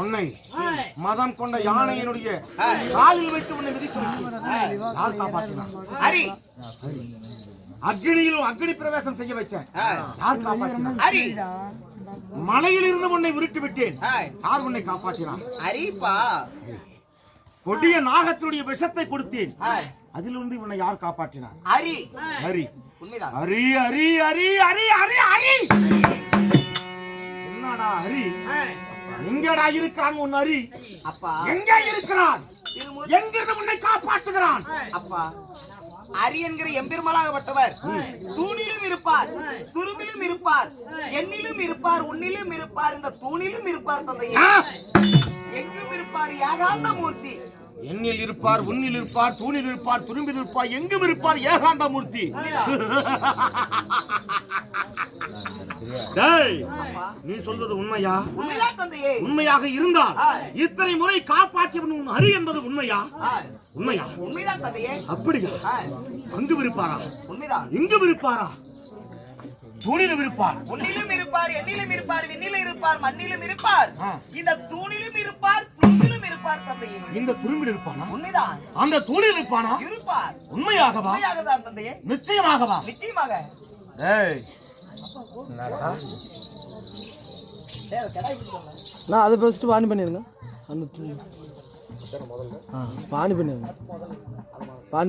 உன்னை மதம் கொண்ட யானையினுடைய காலில் வைத்து உன்னை அக்னியிலும் அக்னி பிரவேசம் செய்ய வச்சேன். யார் காப்பாற்றினார் ஹரி. மலையில் இருந்து உன்னை உருட்டி விட்டேன். யார் உன்னை காப்பாற்றினார் ஹரிப்பா. கொடிய நாகத்தினுடைய விஷத்தை கொடுத்தேன். அதிலிருந்து உன்னை யார் காப்பாற்றினார்? ஹரி. ஹரி. ஹரி ஹரி ஹரி ஹரி ஹரி ஹரி. என்னடா ஹரி? எங்கடா இருக்கிறான் உன் ஹரி? அப்பா. எங்கே இருக்கிறான்? எங்கிருந்து உன்னை காப்பாற்றுகிறான்? அப்பா. ஹரி என்கிற எம்பெருமலாகப்பட்டவர் தூணிலும் இருப்பார். துரும்பிலும் இருப்பார். எண்ணிலும் இருப்பார். உன்னிலும் இருப்பார். இந்த தூணிலும் இருப்பார் தந்தையே! எங்கும் இருப்பார். யாகாந்த மூர்த்தி எண்ணில் இருப்பார் உன்னில் இருப்பார் தூணில் இருப்பார் துரும்பில் இருப்பார் எங்கும் இருப்பார் ஏகாந்த மூர்த்தி நீ சொல்வது உண்மையா? உண்மையாக இருந்தால். இத்தனை முறை காப்பாற்றியவன் உன் ஹரி என்பது உண்மையா. உண்மையா? அப்படியா. அங்கு இருப்பாரா? இங்கும் இருப்பாரா? தூணிலும் இருப்பார். உன்னிலும் இருப்பார் எண்ணிலும் இருப்பார் விண்ணிலும் இருப்பார் மண்ணிலும் இருப்பார். இந்த துரும்பிலும் இருப்பார் தந்தையே. இந்த துரும்பில் இருப்பானா? உண்மைதான் அந்த தூணில் இருப்பானா? இருப்பார். உண்மையாகவா? தந்தையே. நிச்சயமாகவா? நிச்சயமாக. ஏய். நான் அதை ஃபஸ்ட்டு பானி பண்ணிடுங்க. அந்த துணி ஆ பானி பண்ணிடுங்க.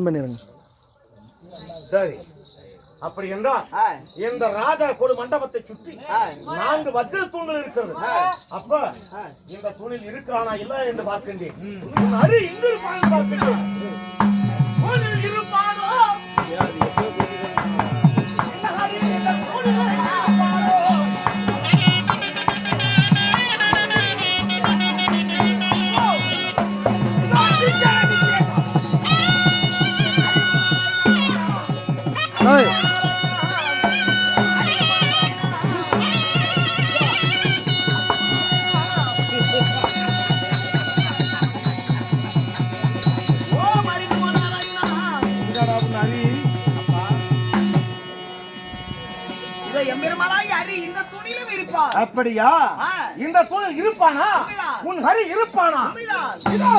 பண்ணிடுங்க. சரி அப்படி என்றால். இந்த ராஜா கொடு மண்டபத்தை சுற்றி. நான்கு வஜ்ர தூண்கள் இருக்கிறது. அப்ப இந்த தூணில் இருக்கிறானா இல்ல என்று பார்க்கின்றேன். அரி இங்கு இருப்பான் பார்க்கின்றேன். எம்பெருமானாய் ஹரி இந்த துணியிலும் இருப்பார். அப்படியா. இந்த தூணில் இருப்பானா. உன் ஹரி இருப்பானா? இதோ